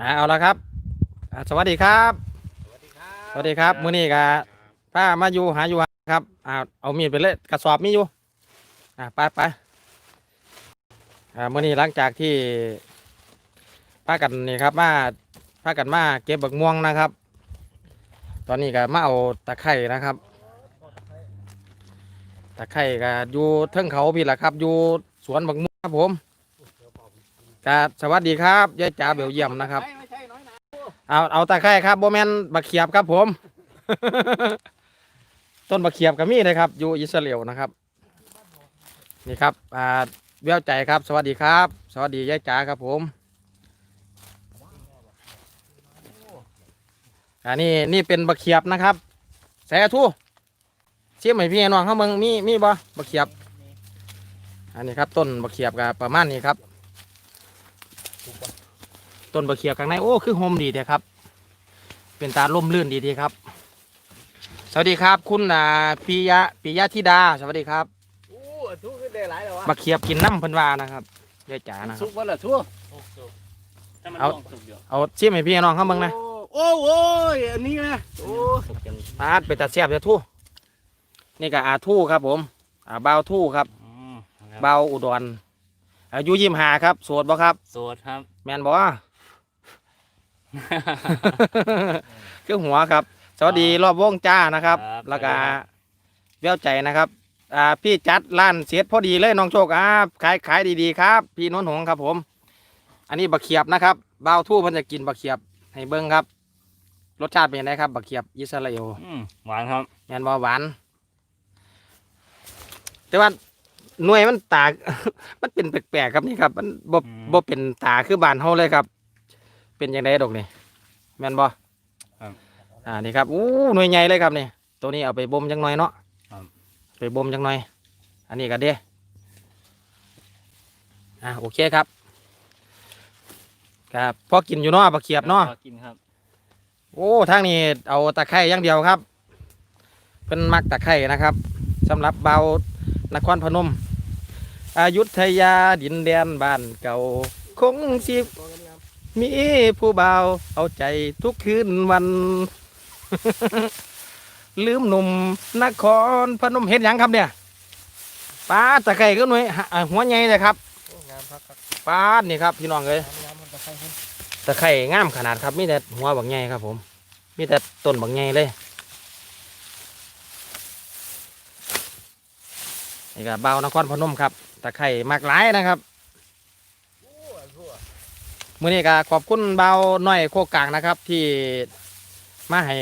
อ่าเอาละครับอ่าสวัสดีครับสวัสดีครับ สวัสดีครับมื้อนี้ก็ป้ามาอยู่หาอยู่หาครับอ่าเอามีดไปเลยกระสอบมีอยู่อ่าไปไปอ่ามื้อนี้หลังจากที่ป้ากันนี่ครับมาป้ากันมาเก็บบักม่วงนะครับ ตอนนี้ก็มาเอาตะไคร่นะครับตะไคร่ก็อยู่เทิงเขาพี่แหละครับอยู่สวนบักม่วงครับผม ก็สวัสดีครับยายจ๋าเบลเยี่ยมนะครับ ไม่ไม่ใช่น้อยหนาเอาเอาตะไคร้ครับโบแมนบักเขียบครับผม ต้นบักเขียบก็มีเลยครับ อยู่อิสราเอลนะครับ นี่ครับอ่าเบี้ยวใจครับ สวัสดีครับ สวัสดียายจ๋าครับผมอันนี้นี่เป็นบักเขียบนะครับแสทูเชี่ยมให้พี่น้องเขาเมืองมีมีบ่บักเขียบ อันนี้ครับต้นบักเขียบก็ประมาณนี้ครับ ต้นบะเขียบข้างในโอ้คือโฮมดีเดียครับ เป็นตาล่มลื่นดีดีครับ สวัสดีครับ คุณอ่าปิยะปิยะธิดาสวัสดีครับอู้ทุกขึ้นได้หลายแล้ววะบะเขียบกินน้ำเพันวานะครับยายจ๋านะครัสุบ กวันละทั่วถ้ามันเอา ลองสุกอยู่เอาชิมให้พี่น้องเขาเบิ่งนะโอ้โหอันนี้นะโอ้สุกยังปาดไปตัดเสียบจะทู่นี่ก็อาทู่ครับ ผมอ่าเบาวทู่ครับอืมครับเบาวอุดรอายุยิมหาครับโสดบ่ครับ โสดครับ แมนบ่ คือหัวครับ สวัสดีรอบวงจ้านะครับครับ แล้วก็สวัสดีครับเบี้ยวใจนะครับ อ่าพี่จัดร้านเสียดพอดีเลยน้องโชคอ่าขายขายดีๆครับ พี่นนท์หงส์ครับผม อันนี้บักเขียบนะครับบ่าวทู่เพิ่นจะกินบักเขียบให้เบิ้งครับ รสชาติเป็นยังไงครับบักเขียบอิสราเอล อืมหวานครับ แมนบ่หวาน แต่ว่าหน่วยมันตา มันเป็นแปลกๆครับนี่ครับ มันบ่บ่เป็นตาคือบ้านเฮาเลยครับ เป็นยังไงดอกนี่แม่นบ่อ่านี่ครับอู้หน่วยใหญ่เลยครับนี่ตัวนี้เอาไปบ่มจังหน่อยเนาะไปบ่มจังหน่อย อันนี้ก็เด้อ่าโอเคครับครับพอกินอยู่เนาะบักเขียบเนาะพอกินครับโอ้ทางนี้เอาตะไคร่อย่างเดียวครับเป็นมักตะไคร่นะครับสำหรับเบานครพนมอายุทยาดินแดนบ้านเก่าคงสิ มีผู้เบาวเอาใจทุกคืนวัน ลืมหนุ่มนครพนมเห็นยังครับเนี่ยป้าตะไคร่ก็หน่วยหอ่าหัวใหญ่เลยครับงามครับครับป้าดนี่ครับพี่น้องเลยงามมันจะใครขึ้นตะไคร่งามขนาดครับมีแต่หัวบางใหญ่ครับ ผม มีแต่ต้นบางใหญ่เลยนี่ก็เบาวนครพนมครับตะไคร่มากหลายนะครับ มื้อนี้ก็ขอบคุณเบาวน้อยโคกกลางนะครับ ที่มาให้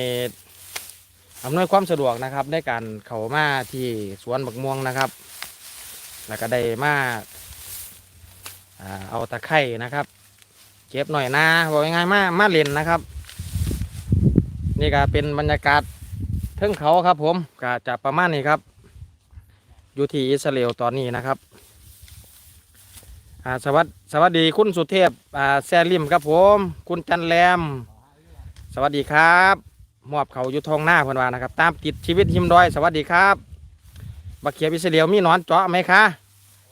อำนวยความสะดวกนะครับในการเข้ามาที่สวนบักม่วงนะครับ แล้วก็ได้มาอ่าเอาตะไคร่นะครับ เก็บหน่อยนะบอกง่ายๆมามาเล่นนะครับ นี่ก็เป็นบรรยากาศเทิงเขาครับผมก็จะประมาณนี้ครับ อยู่ที่อิสราเอลตอนนี้นะครับ อ่าสวัสดสวัสดีคุณสุเทพอ่าแซลิมครับผม คุณจันแรม สวัสดีครับมอบเขาอยู่ทองหน้าเพื่อนว่านะครับ ตามติดชีวิตหิมดอย สวัสดีครับบักเขียบอิสราเอลมีนอนเจาะไหมคะ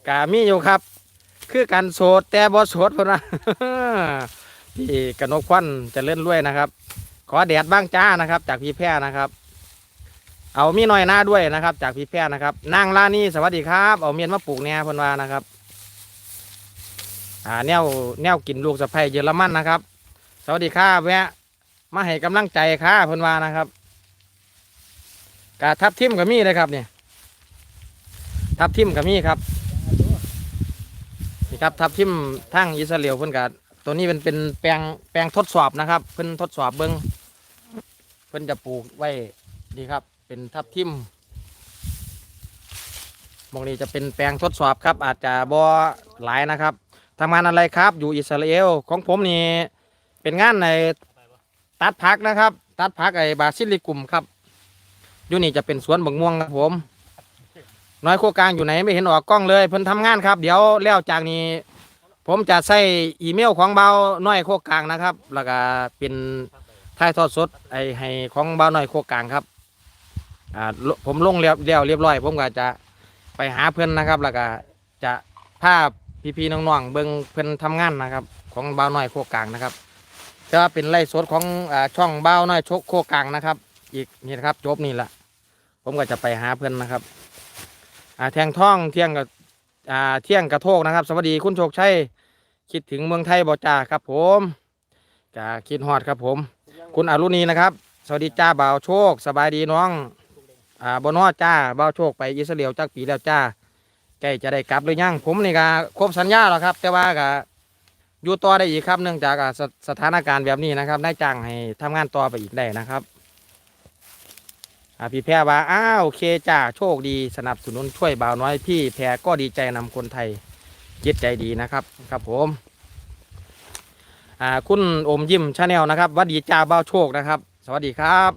กามีอยู่ครับ คือการโสดแต่บ่โสดเพื่อนว่าพี่กนกควันจะเล่นรวยนะครับ ขอแดดบ้างจ้านะครับ จากพี่แพร่นะครับ เอามีน้อยหน้าด้วยนะครับ จากพี่แพร่นะครับนางลานี่สวัสดีครับ เอาเมียนมาปลูกแหน่เพิ่นว่านะครับ อ่าแนวแนวกินลูกสะใภ้เยอรมันนะครับ สวัสดีครับแวะมาให้กำลังใจค่ะเพิ่นว่านะครับกาทับทิมกับมีเลยครับเนี่ยทับทิมกับมีครับนี่ครับทับทิมทั้งอิสราเอลเพิ่นกับตัวนี้เป็นเป็นแปลงแปลงทดสอบนะครับเพิ่นทดสอบเบิ้งเพิ่นจะปลูกไว้ดีครับ เป็นทับทิมมองนี้จะเป็นแปลงทดสอบครับ อาจจะบ่หลายนะครับ ทำงานอะไรครับอยู่อิสราเอลของผมนี่เป็นงานในตัดผักนะครับ ตัดผักไอ้บาซิลิกุมครับอยู่นี่จะเป็นสวนบักม่วงครับผม น้อยโคกลางอยู่ไหนไม่เห็นออกกล้องเลยเพิ่นทำงานครับ เดี๋ยวแล้วจากนี้ ผมจะใส่อีเมลของเบาน้อยโคกลางนะครับ แล้วก็เป็นถ่ายทอดสดไอให้ของเบาน้อยโคกลางครับอ่าลผมลงเรียบเรียวเรียบร้อย ผมก็จะไปหาเพื่อนนะครับ แล้วก็จะพาพ พี่ๆน้องๆเบิ่งเพื่อนทำงานนะครับ ของเบาน้อยโคกลางนะครับแต่ว่าเป็นไล่สดของอช่องเบ้าน้อยโชคโคกลางนะครับ อีกนี่นะครับจบนี่แหละผมก็จะไปหาเพื่อนนะครับอแทงท่องเที่ยงกับเที่ยงกระโทกนะครับ สวัสดีคุณโชคชัยคิดถึงเมืองไทยบ่จ้าครับผมกาคิดฮอดครับผม คุณอรุณีนะครับ สวัสดีจ้าบ่าวโชค สบายดีน้องอ่าบนฮอจ้าบ่าวโชคไปอิสราเอลจักปีแล้วจ้า ใกล้จะได้กลับหรือยังผมนี่ก็ครบสัญญาแล้วครับ แต่ว่าก็อยู่ต่อได้อีกครับเนื่องจากสสถานการณ์แบบนี้นะครับได้จ้างให้ทำงานต่อไปอีกได้นะครับพี่แพรว่าอ้าวโอเคจ้าโชคดีสนับสนุนช่วยบ่าวน้อยพี่แพรก็ดีใจนำคนไทยจิตใจดีนะครับครับผมคุณอมยิ้มชาแนลนะครับหวัดดีจ้าเบ้าโชคนะครับ สวัสดีครับ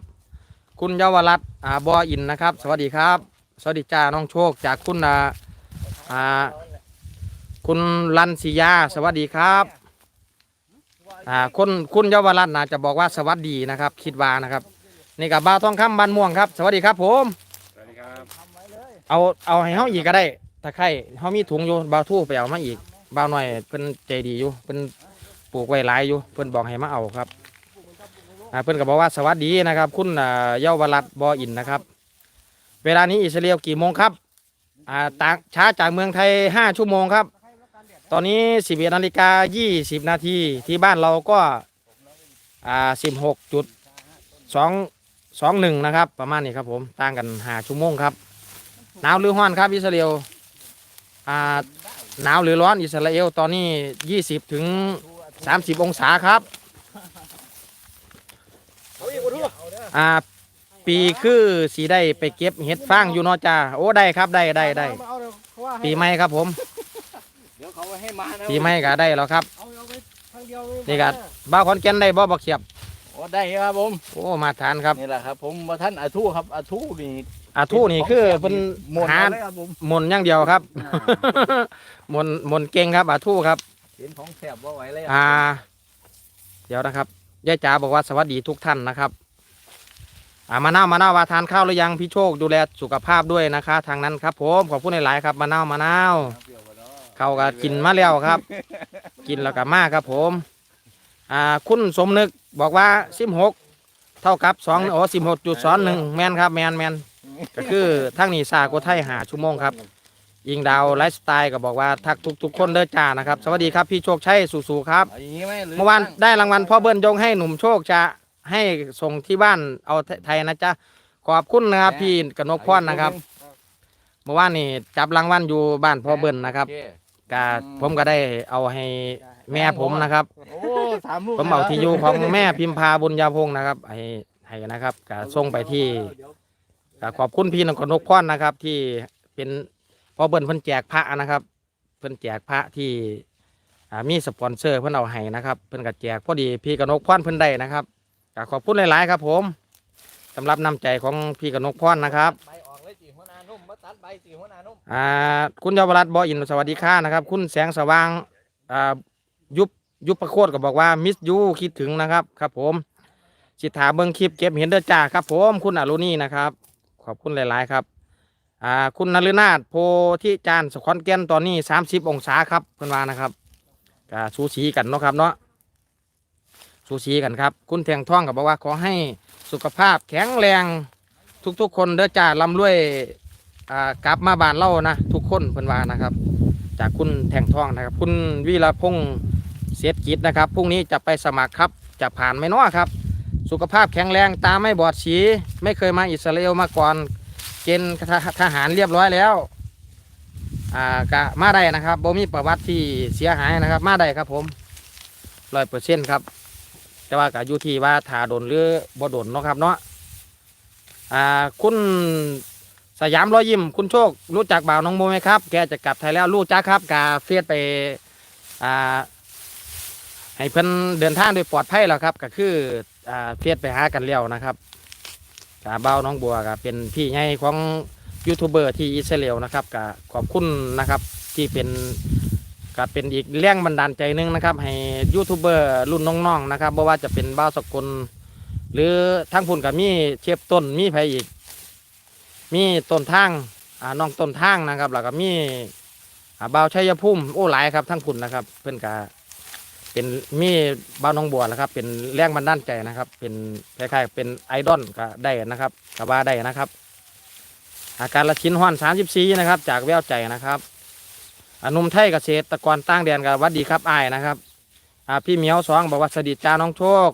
คุณเยาวรัตน์อ่าบออินนะครับ สวัสดีครับ สวัสดีจ้าน้องโชคจากคุณ อ่าอ่า คุณลันศิยา สวัสดีครับ อ่าคุณคุณเยาวรัตน์น่าจะบอกว่าสวัสดีนะครับ คิดว่านะครับ นี่กับบ้าวทองคำบ้านม่วงครับ สวัสดีครับผม สวัสดีครับเอาเอาให้เฮาอีกก็ได้ตะไคร่เฮามีถุงอยู่บ่าวทู่ไปเอามาอีกบ่าวหน่อยเพิ่นใจดีอยู่เพิ่นปลูกไว้หลายอยู่เพิ่นบอกให้มาเอาครับอ่าเพิ่นก็บอกว่าสวัสดีนะครับ คุณอ่าเยาวรัตน์บออินนะครับ เวลานี้อิสราเอลกี่โมงครับ อ่าต่างช้าจากเมืองไทย 5 ชั่วโมงครับ ตอนนี้ 11นาฬิกา 20 นาทีที่บ้านเราก็อ่า16.221นะครับ ประมาณนี้ครับผมต่างกัน5ชั่วโมงครับหนาวหรือร้อนครับอิสราเอลอ่าหนาวหรือร้อนอิสราเอลตอนนี้ 20 ถึง 30 องศาครับเอาอีกบ่ทุกอ่า ปีคือสีได้ไปเก็บเห็ดฟางอยู่เนอจ้าโอ้ได้ครับได้ได้ได้เอาเอาเขาว่าให้ปีใหม่ครับผม เดี๋ยวเขาให้มานะปีใหม่ก็ได้แล้วครับ เอาเอาไปทางเดียวเลยนี่ก็บ้าวขอนแก่นได้บ่บักเขียบโอ้ได้ครับผมโอ้มาทานครับนี่แหละครับ ผมว่าท่านอาทูครับอาทูนี่อาทูนี่คือเป็น หมดหา เลยครับผมหมนอย่างเดียวครับหมนหมนเก่งครับอาทูครับ เห็นของแสบว่าไหวเลยอ่า เดี๋ยวนะครับยายจ๋าบอกว่าสวัสดีทุกท่านนะครับ อ่ามาเน่าวมาเน่าวว่าทานข้าวหรือยังพี่โชคดูแลสุขภาพด้วยนะคะ ทางนั้นครับผมขอบคุณหลายๆครับมาเน่าวมาเน่าวเขาก็กินมาแล้วครับ กินแล้วก็มาครับผมอ่าคุณสมนึกบอกว่าสิบหกเท่ากับสองโอ้สิบหกจุดสองหนึ่งแมนครับแมนแมนก็คือทั้งนี้ซากว่าไทยหาชั่วโมงครับยิงดาวไลฟ์สไตล์ก็บอกว่าทักทุกทุกๆคนเด้อจ้านะครับ สวัสดีครับพี่โชคชัยสู่ๆครับเอาอย่างนี้ไหมหรืเมื่อวานได้รางวัลพ่อเบิ้ลยงให้หนุ่มโชคจะ ให้ส่งที่บ้านเอาไทยนะจ๊ะขอบคุณนะครับพี่กนกพรนะครับเมื่อวานนี่จับรางวัลอยู่บ้านพ่อเบิ้ลนะครับโอเกาผมก็ได้เอาให้แม่ผมนะครับโอ้สามลูกผมเอาที่อยู่ของแม่พิมพาบุญญาพงศ์นะครับ ให้ให้นะครับกส่งไปที่ก็ขอบคุณพี่กนกพรนะครับ ที่เป็นพ่อเบิ้ลเพิ่นแจกพระนะครับ เพิ่นแจกพระที่อ่ามีสปอนเซอร์เพื่อนเอาให้นะครับ เพื่อนก็แจกพอดีพี่กนกพรเพื่อนได้นะครับก็ ขอบคุณหลาย ๆ ครับผมสำหรับน้ำใจของพี่กนกพรนะครับใบออกเลยจีหัวหนานุ่มมาตัดใบจีหัวหนานุ่มอ่าคุณเยาวรัตน์บออินสวัสดีค่ะนะครับ คุณแสงสว่างอ่ายุบยุบประโคตรก็บอกว่ามิสยูคิดถึงนะครับครับผมสิถาเบิ้งคลิปเก็บเห็นเด้อจ้าครับผมคุณอรุณีนะครับ ขอบคุณหลาย ๆ ครับอ่าคุณนฤนาถโพธิจานทร์สขอนแก่นตอนนี้ 30 องศาครับเพื่อนว่านะครับก็สูสีกันเนาะครับเนาะ สูสีกันครับ คุณแทงท่องก็บอกว่าขอให้สุขภาพแข็งแรงทุกๆ คนเด้อจ้าลำรวยกลับมาบานเล่านะทุกคนเพิ่นว่านะครับ จากคุณแทงท่องนะครับ คุณวีรพงษ์เสียกิจนะครับพรุ่งนี้จะไปสมัครครับจะผ่านไหมเนาะครับ สุขภาพแข็งแรงตาไม่บอดสีไม่เคยมาอิสราเอลมาก่อนเกณฑ์ทหทหารเรียบร้อยแล้วอ่ากะมาได้นะครับบ่มีประวัติที่เสียหายนะครับ มาได้ครับผมร้อยเปอร์เซ็นต์ครับ แต่ว่ากะอยู่ที่ว่าถาโดนหรือบ่โดนเนาะครับเนาะอ่าคุณสยามรอยยิ้มคุณโชครู้จักบ่าวน้องโมไหมครับ แกจะกลับไทยแล้วรู้จักครับกาเฟียดไปอ่าให้เพิ่อนเดินทางโดยปลอดภัยแล้วครับ ก็คืออ่าเฟียดไปหากันแล้วนะครับกาบ่าวน้องบัวก็เป็นพี่ใหญ่ของยูทูบเบอร์ที่อิสราเอลนะครับก็ขอบคุณนะครับที่เป็น ก็เป็นอีกแรงบันดาลใจหนึงนะครับ ให้ยูทูบเบอร์รุ่นน้องๆนะครับบ่ว่าจะเป็นบ้าวสกลหรือทั้งพุ่นกับมีเชฟต้นมีไผอีก มีต้นทางอ่าน้องต้นทางนะครับแล้วก็มีอ่าบ่าวชัยภูมิโอ้หลายครับทั้งพุ่นนะครับ เพื่อนกะเป็นมีบ้านหน้องบัวนะครับ เป็นแรงบันดาลใจนะครับ เป็นคล้ายๆเป็นไอดอลก็ได้นะครับก็ว่าได้นะครับ อาการละชิ้นห้อน34นะครับ จากแววใจนะครับ หนุมไทยเกษตรกรตั้งแดนกับวัดดีครับอายนะครับพี่เหมียวสองบอกว่าสวัสดิจ้าน้องโชค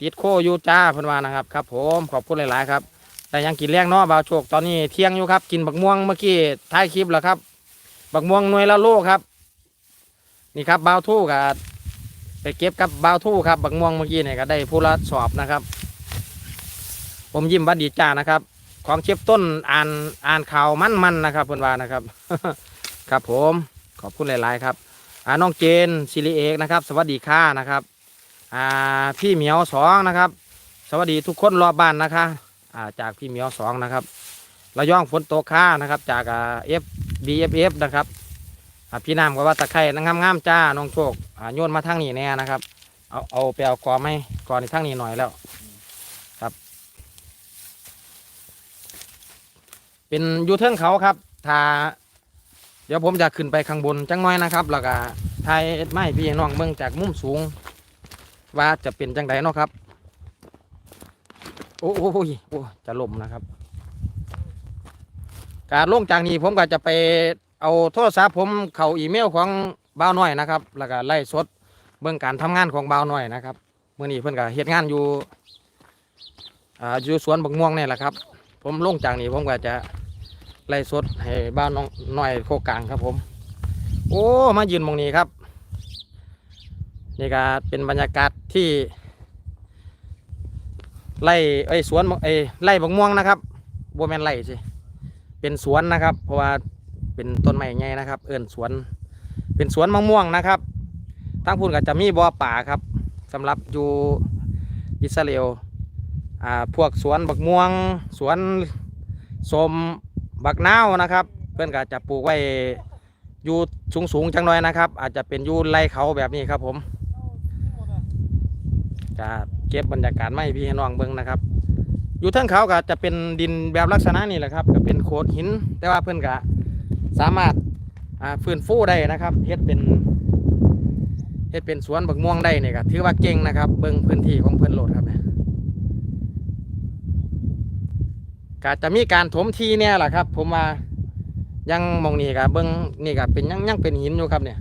ติดโคอยูจ้าเพิ่นวานะครับครับผมขอบคุณหลายๆครับ แต่ยังกินแรงเนาะบ่าวโชคตอนนี้เที่ยงอยู่ครับ กินบักม่วงเมื่อกี้ท้ายคลิปแล้วครับ บักม่วงหน่วยละโลครับ นี่ครับบ่าวทู่กับไปเก็บกับบ่าวทู่ครับ บักม่วงเมื่อกี้เนี่ยก็ได้ผู้ละสอบนะครับ ผมยิ้มบัดดีจ้านะครับ ของเชฟต้นอ่านอ่านข่าวมั่นๆนะครับเพิ่นวานะครับ ครับผมขอบคุณหลาย ๆ ครับอ่าน้องเจนซิริเอกนะครับ สวัสดีค่ะนะครับอ่าพี่เหมียวสองนะครับ สวัสดีทุกคนรอบบ้านนะคะอ่าจากพี่เหมียวสองนะครับระย่องฝนตกค่านะครับ จากเอฟบีเอฟเอฟนะครับพี่น้ำก็ว่าตะไคร่งามงามๆจ้าน้องโชคอ่าโยนมาทางนี้แน่นะครับ เอาเอาไปเอากอไหมกอในทางนี้หน่อยแล้วครับ เป็นอยูเทิงเขาครับถ้า เดี๋ยวผมจะขึ้นไปข้างบนจังน้อยนะครับ แล้วก็ถ่ายไม้พี่น้องเบิ่งจากมุมสูง ว่าจะเป็นจังไดเนาะครับ โอ้โหโอ้จะล่มนะครับ การลงจากนี้ผมก็จะไปเอาโทรศัพท์ผมเข้าอีเมลของบ่าวน้อยนะครับ แล้วก็ไล่สดเบื้องการทำงานของบ่าวน้อยนะครับเมื่อนี้เพิ่อนก็เฮ็ดงานอยู่อ่าอยู่สวนบักม่วงนี่แหละครับ ผมลงจากนี้ผมก็จะ ไล่สดให้บ้านน้องหน้อยโคกลางครับผม โอ้มายืนมองนี้ครับ นี่ก็เป็นบรรยากาศที่ไร่ไอ้สวนไอ้ไร่บักม่วงนะครับบัวแมนไร่สิเป็นสวนนะครับ เพราะว่าเป็นต้นไม้ใหญ่นะครับ เอิ้นสวน เป็นสวนมะม่วงนะครับทั้งพูนก็จะมีบ่อป่าครับสำหรับอยู่อิสราเอลอ่าพวกสวนบักม่วง สวนสม บักนาวนะครับ เพื่อนก็จะปลูกไว้อยู่สูงๆจังหน่อยนะครับ อาจจะเป็นอยู่ไรเขาแบบนี้ครับผมจะเก็บบรรยากาศไม่พี่น้องเบิ้งนะครับ อยู่เทั้งเขาก็จะเป็นดินแบบลักษณะนี้แหละครับก็เป็นโขดหิน แต่ว่าเพื่อนก็สามารถฟื้นฟูได้นะครับเฮ็ดเป็นเฮ็ดเป็นสวนบักม่วงได้เนี่ยก็ถือว่าเก่งนะครับ เบิ้งพื้นที่ของเพื่อนโหลดครับเนี่ย ก็จะมีการถมทีเนี่ยแหละครับ ผมว่ายังมองนี่กับเบิ้งนี่ก็เป็นยังยังเป็นหินอยู่ครับเนี่ย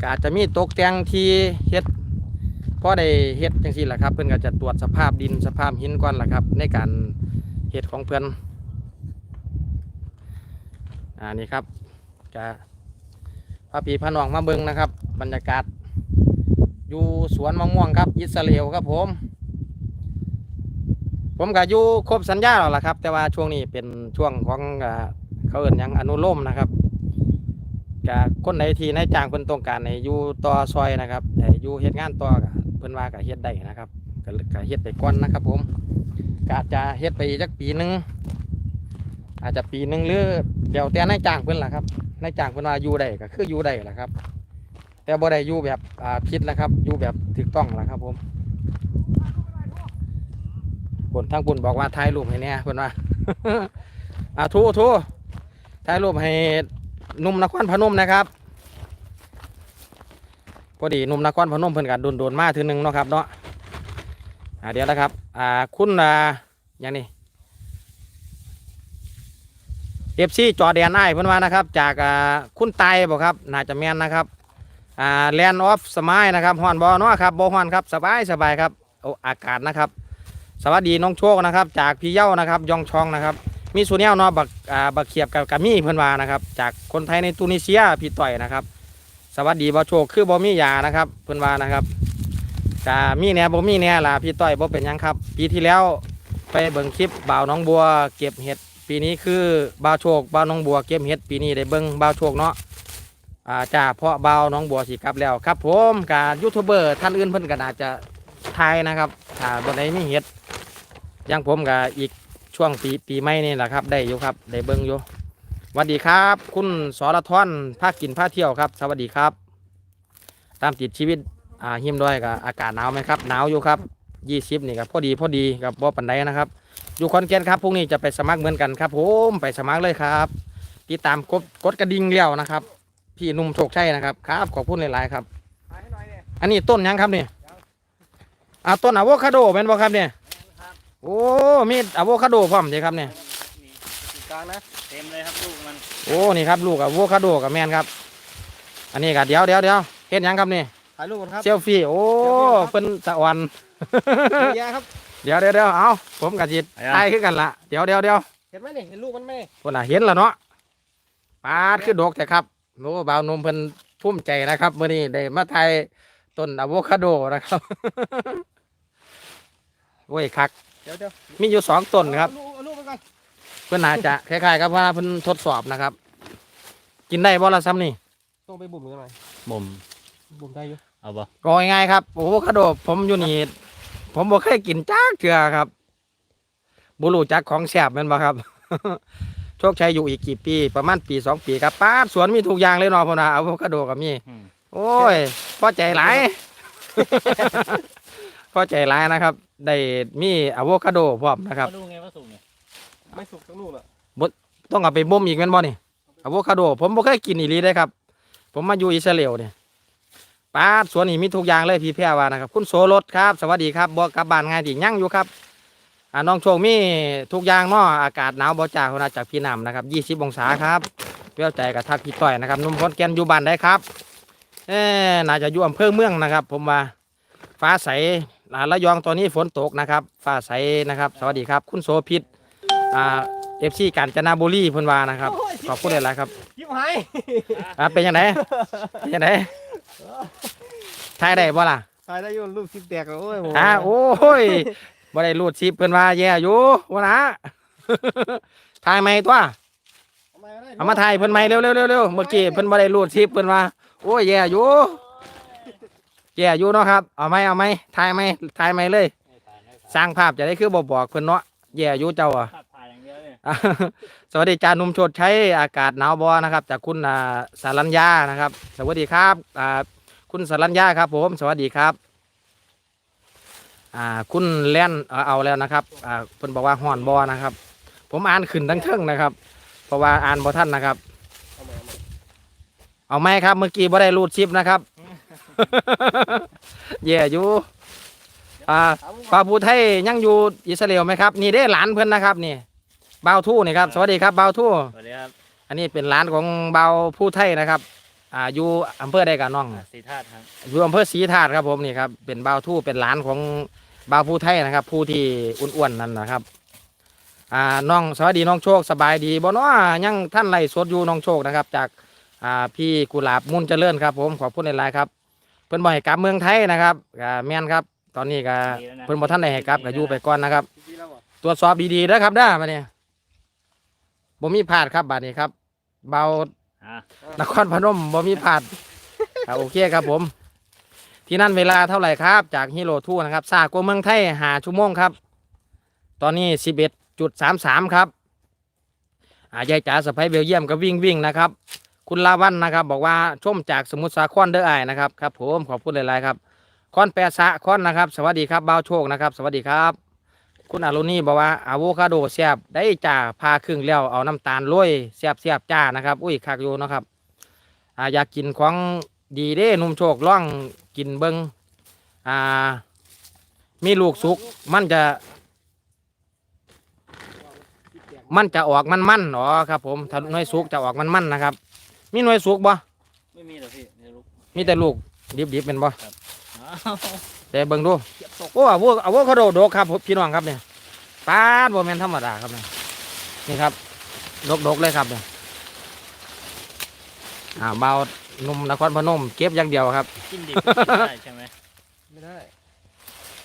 ก็อาจจะมีตกแต่งทีเฮ็ดพอได้เฮ็ดจังซี่แหละครับ เพิ่อนก็จะตรวจสภาพดินสภาพหินก่อนแหละครับ ในการเฮ็ดของเพิ่อนอ่านี่ครับจะพาพี่พาน้องมาเบิงนะครับ บรรยากาศ อยู่สวนมะม่วงครับ อิสราเอลครับผม ผมก็อยู่ครบสัญญาแล้วล่ะครับ แต่ว่าช่วงนี้เป็นช่วงของเขาเอิ้นยังอนุโลมนะครับกคนใดที่นายจ้างเพิ่นต้องการให้อยู่ต่อซอยนะครับให้อยู่เฮ็ดงานต่อก็เพิ่นว่าก็เฮ็ดได้นะครับก็ก็เฮ็ดไปก่อนนะครับ ผมก็อาจจะเฮ็ดไปจักปีหนึงอาจจะปีหนึงหรือเดี๋ยวแต่นายจ้างเพิ่นล่ะครับนายจ้างเพิ่นว่าอยู่ได้ก็คืออยู่ได้ล่ะครับ แต่บ่ได้อยู่แบบผิดนะครับอยู่แบบถูกต้องล่ะครับ ผม นทางปุ่นบอกว่าถ่ายรูปให้แหน่เพิ่นว่าอ่าทูทูถ่ายรูปให้นุ่มนครพนมนะครับพอดีนุ่มนครพนมเพิ่นกันโดนๆมาทีหนึงเนาะครับเนาะอ่าเดี๋ยวนะครับอ่าคุณอ่าอย่างนี้เอฟซีจอแดนไอายเพิ่นว่านะครับ จากอ่าคุณไตบอกครับน่าจะแม่นนะครับอ่าแลนด์ออฟสมายนะครับฮอนบอเนาะครับบอฮอนครับสบายสบายครับโอ้อากาศนะครับ สวัสดีน้องโชคนะครับ จากพี่เย้านะครับยองชองนะครับ มีสูเนียเนาะบักอ่าบักเขียบกับกามี่เพิ่อนวานะครับ จากคนไทยในตูนิเซียพี่ต่อยนะครับ สวัสดีบ่โชคคือบ่มียานะครับ เพิ่อนวานะครับกามีแหน่บ่มีแหน่ล่ะพี่ต่อยบ่เป็นยังครับ ปีที่แล้วไปเบิ่งคลิปบ่าวน้องบัวเก็บเห็ด ปีนี้คือบ่าวโชคบ่าวน้องบัวเก็บเห็ดปีนี้ได้เบิ่งบ่าวโชคเนาะอ่าจ้าเพราะบ่าวน้องบัวสิกลับแล้วครับ ผมกายูทูบเบอร์ท่านอื่นเพิ่นก็น่าจะทายนะครับถ้าบ่ได้มีเห็ด ยังผมก็อีกช่วงปีปีใหม่นี่แหละครับ ได้อยู่ครับ ได้เบิ้งอยู่สวัสดีครับ คุณสรทอนภาคกินภาคเที่ยวครับ สวัสดีครับ ตามติดชีวิตอ่าหิมด้วยกับอากาศหนาวไหมครับหนาวอยู่ครับยี่สิบนี่ครับพอดีพอดีกับบ่ปันไดนะครับ อยู่คอนแกนครับพรุ่งนี้จะไปสมัครเหมือนกันครับผมไปสมัครเลยครับติดตามกดกดกระดิ่งเลี้ยวนะครับ พี่หนุ่มโชคชัยนะครับครับขอบคุณหลายๆครับอันนี้ต้นยังครับเนี่ยอ่าต้นอะโวคาโดเป็นบ่ครับเนี่ย โอ้มีอะโวคาโดพร้อมใช่ครับเนี่ยนี่กลางนะเต็มเลยครับลูกมันโอ้นี่ครับลูกอะโวคาโดกับแมนครับ อันนี้ก็เดี๋ยวเดี๋ยวเดี๋ยวเฮ็ดหยังครับนี่ถ่ายรูปกันครับเซลฟี่โอ้เซลฟี่ครับเป็นสะอ่อนยาครับเดี๋ยวเดี๋ยวเดี๋ยวเอาผมกับจิตตายขึ้นกันละเดี๋ยวเดี๋ยวเดี๋ยวเห็นไหมนี่เห็นลูกมันไหมคนน่ะเห็นแล้วเนาะปาดขึ้นดกแต่ครับโอ้บ่าวนมเพิ่นภูมิใจนะครับมื่อนี้ได้มาไทยต้นอะโวคาโดนะครับโอ้ยคักเดี๋ยวเดี๋ยวมีอยู่สองต้นครับ เอาลูกเอาลูกไปก่อนเพื่อนอาจจะคล้ายๆกับว่าเพิ่นทดสอบนะครับ กินได้บ่ละซ้ำนี่ต้องไปบุ่มกันหน่อยบ่มบุ่มได้อยู่เอาบ่ก็ง่ายๆครับโอ้โวคาโดผมอยู่นี่ผมบ่เคยกินจ้าเถื่อครับบุรู้จักของแซ่บแม่นบ่ครับ โชคชัยอยู่อีกกี่ปีประมาณปีสองปีครับป้าดสวนมีทุกอย่างเลยเนาะพ่อนะอะโวคาโดก็มีอืมโอ้ยพอใจหลายพ อใจหลายนะครับ ได้มีอะโวคาโดพร้อมนะครับมาดูไงว่าสูงเนี่ยไม่สุกทั้งลูกอะต้องเอาไปบ่มอีกแม่นบ่นี่อะโวคาโด ผมบ่เคยกินอีหลีเลยครับ ผมมาอยู่อิสราเอลเนี่ยป้าดสวนนี่มีทุกอย่างเลยพี่แพรว่านะครับ คุณโสรสครับ สวัสดีครับบ่กลับบ้านง่ายดียั่งอยู่ครับอ่าน้องโชคมีทุกอย่างเนาะอากาศหนาวบ่จ้าคนจากพี่น้ำนะครับ20องศาครับเปรี้ยวใจกับทักพี่ต้อยนะครับหนุ่มคนแก่นอยู่บ้านได้ครับเอ๊ะน่าจะอยู่อำเภอเมืองนะครับ ผมว่าฟ้าใสอ่า ระยองตอนนี้ฝนตกนะครับฟ้าใสนะครับ สวัสดีครับ คุณโสพิษอ่าเอฟซีกาญจนบุรีเพิ่นว่านะครับขอบคุณหลายๆครับยิ้มหายอ่าเป็นยังไงเป็นยังไงทายได้บ่ล่ะถ่ายได้อยู่ลูกสิบแตกแล้วโอ้ยโหอ่าโอ้ยบ่ได้รูดซิปเพิ่นว่าแย่อยู่ว่านะทายไหมตัวเอามาก็ได้เอามาทายเพิ่นไหมเร็วๆเร็วๆเมื่อกี้เพิ่นบ่ได้รูดซิปเพิ่นว่าโอ้ยแย่อยู่ แย่อยู่เนาะครับ เอาไหมเอาไหมทายไหมทายไหมเลยไม่ถ่ายไม่ถ่ายสร้างภาพจะได้คือบอกบอกเพิ่นเนาะแย่อยู่เจ้าอะภาพถ่ายอย่างเดียวเนี่ยอะสวัสดีจาหนุ่มโชดใช้อากาศหนาวบอนะครับ จากคุณอ่าสารัญญานะครับ สวัสดีครับอ่าคุณสารัญญาครับผมสวัสดีครับอ่าคุณแล่นเอาเอาแล้วนะครับอ่าเพิ่นบอกว่าห่อนบอนะครับ ผมอ่านขึ้นทั้งเทิงนะครับ เพราะว่าอ่านบ่ท่านนะครับเอามาเอามาเอาไหมครับเมื่อกี้บ่ได้รูดชิปนะครับ แย่อยู่อ่าเอาลูกปาผู้ไทยยังอยู่อิสราเอลไหมครับ นี่ได้หลานเพิ่นนะครับนี่เบาวทู่นี่ครับสวัสดีครับเบาวทู่สวัสดีครับอันนี้เป็นร้านของเบาวผู้ไทยนะครับ อ่า อยู่อำเภอใดกันน้องอะสีธาตุครับ อยู่อำเภอศรีธาตุครับผมนี่ครับ เป็นเบาวทู่เป็นร้านของเบาวผู้ไทยนะครับ ผู้ที่อ้วนๆนั่นนะครับ อ่า น้องสวัสดีน้องโชคสบายดีบ่เนาะยังท่านไล่สดอยู่น้องโชคนะครับ จาก อ่า พี่กุหลาบมุนเจริญครับผม ขอบคุณหลายๆครับ เพิ่นบ่ให้กลับเมืองไทยนะครับอ่าแม่นครับ ตอนนี้ก็เพิ่นบ่ท่านได้ให้กลับก็อยู่ไปก่อนนะครับพี่แล้วบ่ตรวจสอบดีๆนะครับเด้อมาเนี่ยบ่มีพลาดครับบัดนี้ครับ เบาอะนครพนมบ่มีพลาดครับโอเคครับผม ที่นั่นเวลาเท่าไหร่ครับ จากฮิโรทูนะครับซากว่าเมืองไทยหาชั่วโมงครับ ตอนนี้สิบเอ็ดจุดสามสามครับอายายจ๋าสะพ้ยเบลเยียมก็วิ่งวิ่งนะครับ คุณลาวันนะครับ บอกว่าชมจากสมุทรสาครเด้อไอายนะครับครับผมขอบคุณหลายๆครับคอนแปรสะคอนนะครับ สวัสดีครับบ่าวโชคนะครับ สวัสดีครับ คุณอารุณีบอกว่าอะโวคาโดแซบได้จ่าพาครึ่งแล้วเอาน้ำตาลโรยแซบแซบจ้านะครับ อุ้ยคักอยู่เนะครับอ่าอยากกินของดีเด้นุ่มโชคล่องกินเบิงอ่า มีลูกสุกมันจะ มันจะออกมันมันๆอ๋อครับ ผมถ้าน่วยสุกจะออกมันมันนะครับ มีหน่วยสุกบ่ ไม่มีหรอกพี่เดี๋ยวลุกมีแต่ลูกดิบๆเป็นบ่ อ้าวแต่เบิ่งดู เก็บตกโอ้อะโวอะโวคาโดดกครับพี่น้องครับเนี่ยปาดบ่แม่นธรรมดาครับเนี่ยนี่ครับดกดกๆเลยครับเนี่ยอ่าเบาหนุ่มนครพนม เก็บอย่างเดียวครับกินดิบก็กินได้ใช่ไหมไม่ได้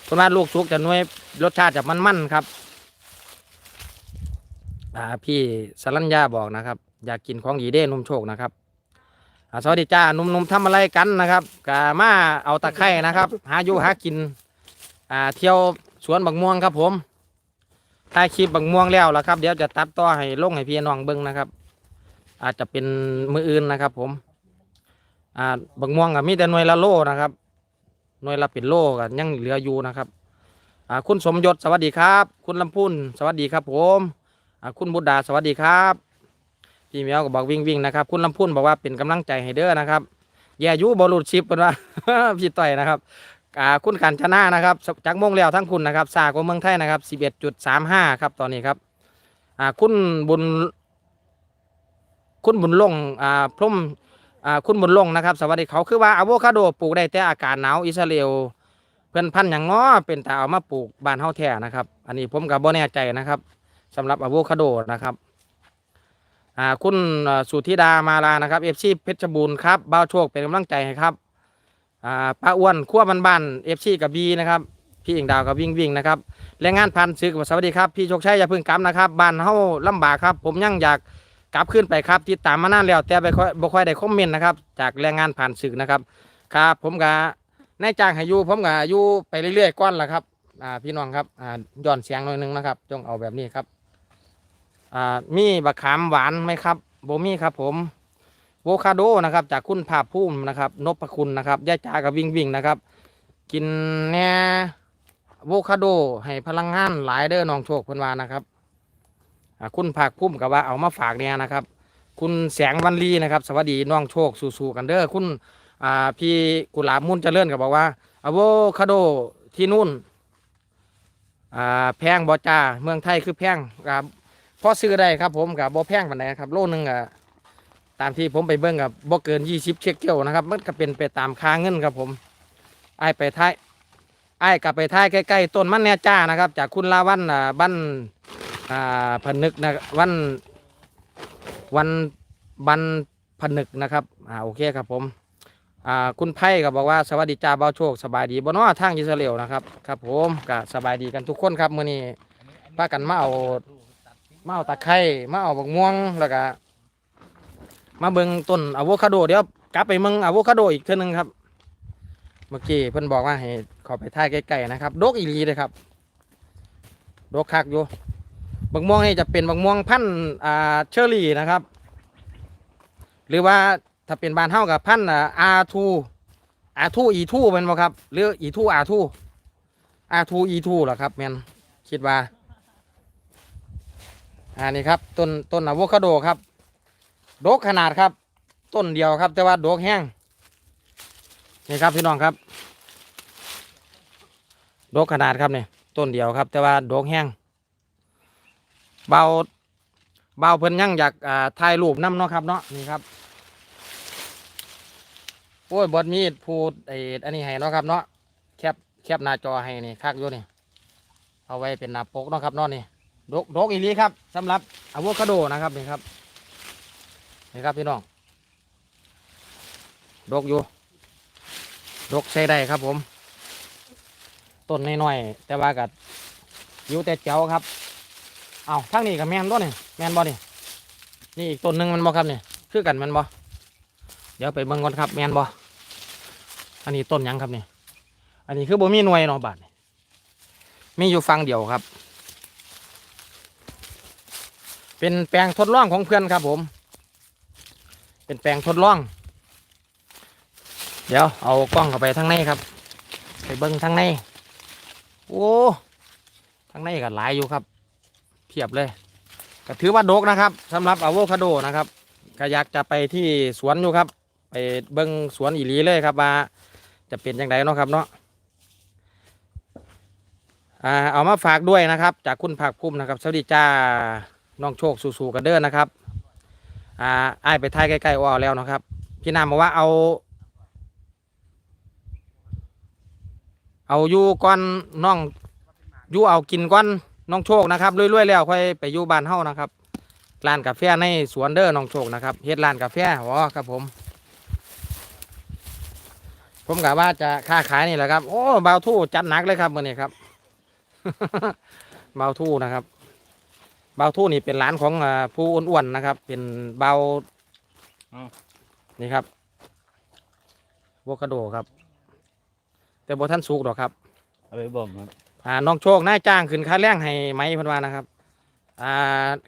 ส่วนมากลูกสุกจะหน่วยรสชาติจะมันๆครับ อ่าพี่สรัญญาบอกนะครับ อยากกินของดีเด้นุ่มโชคนะครับสวัสดีจ้าหนุ่มๆทำอะไรกันนะครับกามาเอาตะไคร่นะครับ หาอยู่หากินอ่าเที่ยวสวนบักม่วงครับผมถ่ายคลิปบักม่วงแล้วละครับ เดี๋ยวจะตัดต่อให้ลงให้พี่น้องเบิ้งนะครับ อาจจะเป็นมืออื่นนะครับ ผม อ่าบักม่วงกับมีแต่หน่วยละโลนะครับหน่วยละเป็นโลกันยังเหลืออยู่นะครับ อ่าคุณสมยศสวัสดีครับ คุณลำพูนสวัสดีครับ ผม อ่าคุณบุตรดาสวัสดีครับ พี่เมียวก็บอกวิ่งวิ่งนะครับคุณลำพูนบอกว่าเป็นกำลังใจให้เด้อนะครับแย่ยูบอลูดชิปเป็นว่าพี่ต่อยนะครับคุณกันชนะนะครับจากมงแล้วทั้งคุณนะครับซากว่าเมืองไทยนะครับสิบเอ็ดจุดสามห้าครับตอนนี้ครับอ่าคุณบุญ คุณบุญลงอ่าพรหมอ่าคุณบุญลงนะครับ สวัสดีเขาคือว่าอะโวคาโดปลูกได้แต่อากาศหนาวอิสราเอลเพื่อนพันธุ์อย่างง้อเป็นแต่เอามาปลูกบ้านเฮาแท้นะครับ อันนี้ผมกับบ่แน่ใจนะครับสำหรับอะโวคาโดนะครับ อ่าคุณสุธิดามาลานะครับเอฟซีเพชรบูรณ์ครับบ้าโชคเป็นกำลังใจให้ครับอ่าป้าอ้วนขั้วบ้านบ้านเอฟซีกับบีนะครับพี่อิงดาวกับวิ่งวิ่งนะครับแรงงานพันซึกสวัสดีครับ พี่โชคชัยอย่าพึ่งกลับนะครับบ้านเฮาลำบากครับ ผมยังอยากกลับขึ้นไปครับติดตามมานานแล้วแต่ไปค่อยบ่ค่อยได้คอมเมนต์นะครับจากแรงงานผ่านศึกนะครับ ครับ ผมกับนายจ้างให้อยู่ผมกับอยู่ไปเรื่อยๆก้อนละครับอ่าพี่น้องครับอ่าย้อนเสียงหน่อยหนึงนะครับจงเอาแบบนี้ครับ อ่ามีบักขามหวานไหมครับโบมีครับผมโวคาโดนะครับจากคุณภาคภูมินะครับนพคุณนะครับย่าจากับวิ่งวิ่งนะครับ กินแหน่ยโวคาโดให้พลังงานหลายเด้อน้องโชคเพิ่นว่านะครับคุณภาคภูมิกับว่าเอามาฝากเนี่ยนะครับ คุณแสงวันลีนะครับ สวัสดีน้องโชคสู้ๆกันเด้อคุณพี่กุหลาบมุ่นเจริญก็บอกว่าอะโวคาโดที่นู่นแพงบ่จ้าเมืองไทยคือแพงครับ พอซื้อได้ครับผมกับบ่แพงปานใดครับโลนึงอะตามที่ผมไปเบิ่งกับบ่เกิน20เช็คเกี่ยวนะครับมันก็เป็นไปตามค่าเงินครับผมไอ้ไปท้ายไอ้กลับไปท้ายใกล้ๆต้นมันแน่จ้านะครับ จากคุณลาวันอ่าบ้านอ่าพนึกนะวันวันบันพนึกนะครับอ่าโอเคครับผมอ่าคุณไพ่ก็บอกว่าสวัสดีจ้าเบาโชคสบายดีบ่เนาทางอิสราเอลนะครับครับผมก็สบายดีกันทุกคนครับมื้อนี้พากันมาเอา มาเอาตะไคร้มาเอาบักม่วงแล้วก็มาเบิ่งต้นอะโวคาโดเดี๋ยวกลับไปเมืองอะโวคาโดอีกเท่านึงครับ เมื่อกี้เพิ่นบอกว่าให้ขอไปท่ายใกล้ๆนะครับดกอีลีเลยครับดกคักอยู่บักม่วงนี่จะเป็นบักม่วงพันธุ์อ่าเชอรี่นะครับ หรือว่าถ้าเป็นบานเท่ากับพันธุ์อาทูอาทูอีทูเป็นบ่ครับหรืออีทูอาทูอาทูอีทูเหรอครับแมนคิดว่า อันนี้ครับต้นต้นอะโวคาโดครับดกขนาดครับ ต้นเดียวครับ แต่ว่าดกแห้งนี่ครับพี่น้องครับดกขนาดครับเนี่ยต้นเดียวครับ แต่ว่าดกแห้งเบาเบาเพิ่นยังอยากอ่าถ่ายรูปน้ำเนาะครับเนาะนี่ครับโอ้ยบอดมีดพูดไอ้อันนี้ให้เนาะครับเนาะแคบแคบหน้าจอให้นี่คักอยู่นี่เอาไว้เป็นหน้าปกเนาะครับเนาะนี่ ดกดกอีหลีครับสำหรับอะโวคาโดนะครับนี่ครับนี่ครับพี่น้องดกอยู่ดกใช้ได้ครับผม ต้นน้อยๆแต่ว่ากัดอยู่แต่เจ้าครับเอาทั้งนี้กับแมนบ่นี่แมนบ่นี่นี่อีกต้นหนึ่งมันบ่ครับนี่คือกันแมันบ่เดี๋ยวไปเบิ่งก่อนครับ แมนบ่อันนี้ต้นยังครับนี่อันนี้คือบ่มีหน่วยเนาะบาดนี่มีอยู่ฟังเดียวครับ เป็นแปลงทดลองของเพื่อนครับผม เป็นแปลงทดลอง เดี๋ยวเอากล้องเข้าไปทางในครับ ไปเบิ้งทางใน โอ้ทางในก็หลายอยู่ครับ เพียบเลย ก็ถือว่าโดกนะครับสำหรับอะโวคาโดนะครับก็อยากจะไปที่สวนอยู่ครับ ไปเบิ้งสวนอีหลีเลยครับว่าจะเป็นยังไงเนาะครับเนาะอ่าเอามาฝากด้วยนะครับ จากคุณภาคภูมินะครับ สวัสดีจ้า น้องโชคสู้ๆกันเด้อนะครับ อ่าอ้ายไปท้ายใกล้ๆอ้อแล้วนะครับ พี่นามบอกว่าเอา เอาอยู่ก่อนน้องอยู่เอากินก่อนน้องโชคนะครับเรื่อยๆแล้วค่อยไปอยู่บ้านเฮานะครับร้านกาแฟในสวนเด้อน้องโชคนะครับเฮ็ดร้านกาแฟอ๋อครับผม ผมกะว่าจะค้าขายนี่แหละครับ โอ้เบาทู่จัดหนักเลยครับมื่อนี้ครับ เบาทู่นะครับ เบาทู่นี่เป็นร้านของอ่าผู้อ้วนๆนะครับ เป็นเบาอ้าว นี่ครับโวคาโดครับ แต่บ่ท่านสุกหรอกครับ เอาไปบ่มครับอ่าน้องโชคนายจ้างขึ้นค่าแรงให้ไหมเพิ่นว่านะครับอ่า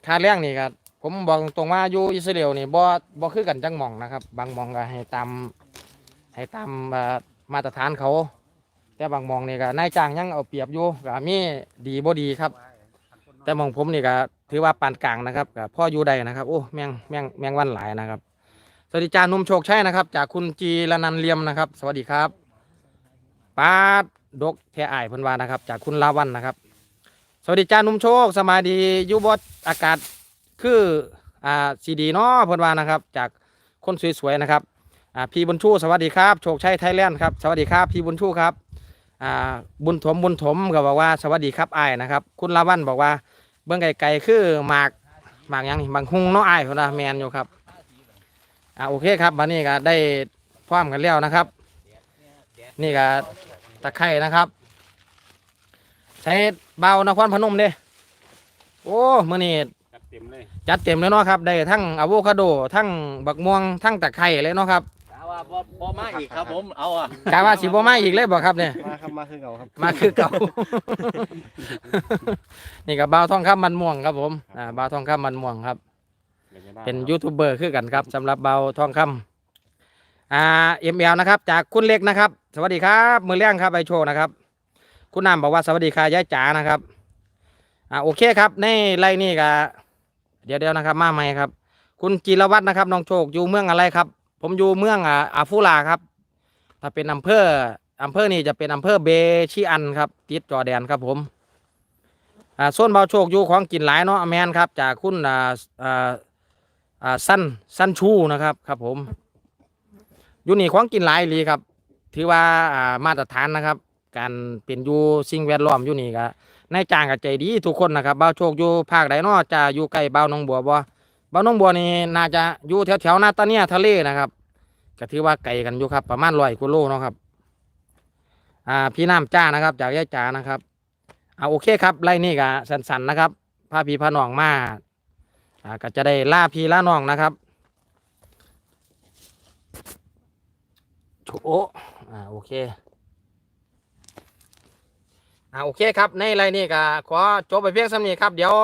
ค่าแรงนี่ครับผมบอกตรงๆว่าอยู่อิสราเอลนี่บ่บ่คือกันจังหม่องนะครับ บางหม่องก็ให้ตามให้ตามอ่ามาตรฐานเขา แต่บางหม่องนี่ก็นายจ้างยังเอาเปรียบอยู่ก็มีดีบ่ดีครับ แต่หมองผมนี่ก็ ถือว่าปานกลางนะครับก็พ่ออยู่ใดนะครับโอ้แมงแมงแมงวันหลายนะครับ สวัสดีจานุ่มโชคชัยนะครับ จากคุณจีรนันเลียมนะครับ สวัสดีครับปาดดกแท้อายเพันวานะครับ จากคุณลาวันนะครับ สวัสดีจานุ่มโชค สมาดียูบอสอากาศคืออ่าซีดีเนาะเพิ่นวานะครับ จากคนสวยๆนะครับอ่าพี่บุญชูสวัสดีครับโชคชัยไทยแลนด์ครับสวัสดีครับพี่บุญชูครับอ่าบุญถมบุญถมก็บอกว่าสวัสดีครับอ้ายนะครับ คุณลาวันบอกว่า เบื้องไกลๆคือหมากหมากหยังนี่หมากฮุงเนาะอ้ายเพิ่นว่าแมนอยู่ครับอ่าโอเคครับวันนี้ก็ได้พร้อมกันแล้วนะครับ นี่ก็ตะไคร่นะครับ ใช้เบานครพนมเด้โอ้มื่อนี้จัดเต็มเลยจัดเต็มเลยเนาะครับ ได้ทั้งอะโวคาโด ทั้งบักม่วง ทั้งตะไคร้เลยเนาะครับกา ว่าบ่บ่มาอีกครับ ผมเอาอะกาว่าสิบ่มาอีกเลยบ่ครับเนี่ย มาครับมาคือเก่าครับ มาคือเก่า นี่กับบ่าวทองคำมันม่วงครับผม อ่าบ่าวทองคำมันม่วงครับ เป็นยูทูบเบอร์คือกันครับสำหรับเบาวทองคำอ่าเอ็มเอลนะครับ จากคุณเล็กนะครับ สวัสดีครับ มือเลี้ยงครับไอโชว์นะครับ คุณน้ำบอกว่าสวัสดีค่ะยายจ๋านะครับ อ่าโอเคครับ ในไล่นี่ก็เดี๋ยวเดี๋ยวนะครับ มาใหม่ครับ คุณจิรวัตรนะครับน้องโชคอยู่เมืองอะไรครับ ผมอยู่เมืองอาฟูลาครับ ถ้าเป็นอำเภออำเภอนี่จะเป็นอำเภอเบชิอันครับ ติดจอแดนครับผมอ่าส่วนเบาโชคอยู่ของกินหลายเนาะแมนครับ จากคุณอ่าอ่าอ่าสั้นสั้นชูนะครับครับผมอยู่นี่ของกินหลายอีหลีครับ ถือว่าอ่ามาตรฐานนะครับ การเป็นอยู่สิ่งแวดล้อมอยู่นี่ก็นายจ้างก็ใจดีทุกคนนะครับเบาโชคอยู่ภาคใดเนาะจะอยู่ใกล้บ้าหนองบัวบ่ บ้าวหนองบัวนี่น่าจะอยู่แถวแถวๆนาตาเนียทะเลนะครับก็ถือว่าไกลกันอยู่ครับ ประมาณร้อยกิโลเนาะครับ อ่าพี่น้ำจ้านะครับ จากยายจ๋านะครับอ่าโอเคครับไล่นี่ก็สันๆนะครับพาพี่พาน้องมาอ่าก็จะได้ล่าพี่ล่าน้องนะครับโถอ่าโอเคอ่าโอเคครับในไรนี่ก็ขอจบไปเพียงสำนี้ครับเดี๋ยว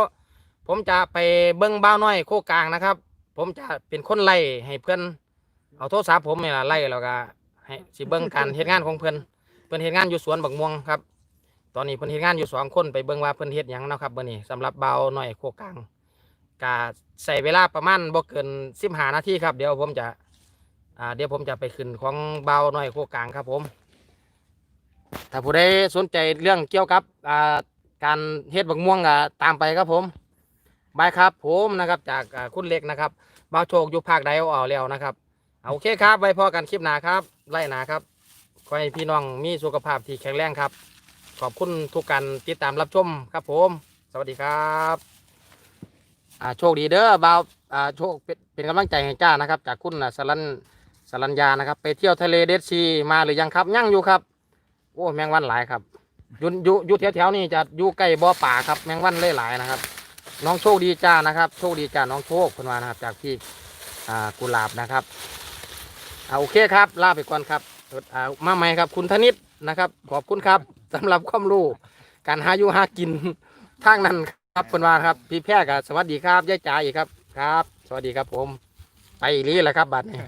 ผมจะไปเบิ้งบ้าวน้อยโคกลางนะครับ ผมจะเป็นคนไล่ให้เพื่อนเอาโทรศัพท์ผมนี่ล่ะไล่แล้วก็ให้สิเบิ้งการเหตุงานของเพื่อนเพื่อนเหตุงานอยู่สวนบักม่วงครับ ตอนนี้เพื่อนเหตุงานอยู่สองคนไปเบิ้งว่าเพื่อนเฮ็ดยังเนาะครับเบอร์นี้สำหรับบ้าวน้อยโคกลางกาใส่เวลาประมาณบ่เกินสิบหานาทีครับเดี๋ยวผมจะอ่าเดี๋ยวผมจะไปขึ้นของเบาหน่อยโคกลางครับผม ถ้าผู้ใดสนใจเรื่องเกี่ยวกับอ่าการเฮ็ดบักม่วงก็ตามไปครับผม บายครับผมนะครับจากคุณเล็กนะครับบ่าวโชคอยู่ภาคใดเอาเอาแล้วนะครับเอาโอเคครับไว้พอกันคลิปหน้าครับไล่หนาครับขอให้พี่น้องมีสุขภาพที่แข็งแรงครับ ขอบคุณทุกการติดตามรับชมครับผม สวัสดีครับอ่าโชคดีเด้อบ่าวอ่าโชคเป็นเป็นกำลังใจให้จ้านะครับ จากคุณสลันสลัญญานะครับ ไปเที่ยวทะเลเดซีมาหรือยังครับยั่งอยู่ครับโอ้แมงวันหลายครับยู่ยู่อยู่แถวๆนี้จะอยู่ใกล้บ่อป่าครับแมงวันเลยหลายนะครับ น้องโชคดีจ้านะครับ โชคดีจ้าน้องโชคเพิ่นมานะครับ จากพี่อ่ากุหลาบนะครับอ่าโอเคครับ ลาไปก่อนครับอ่ามาใหม่ครับ คุณธนิตนะครับ ขอบคุณครับสำหรับความรู้การหาอยู่หากินทางนั้นครับคุณว่าครับ พี่แพรกสวัสดีครับย่าจ๋าอีกครับครับ สวัสดีครับผม ไปอีหลีแหละครับบัดนี้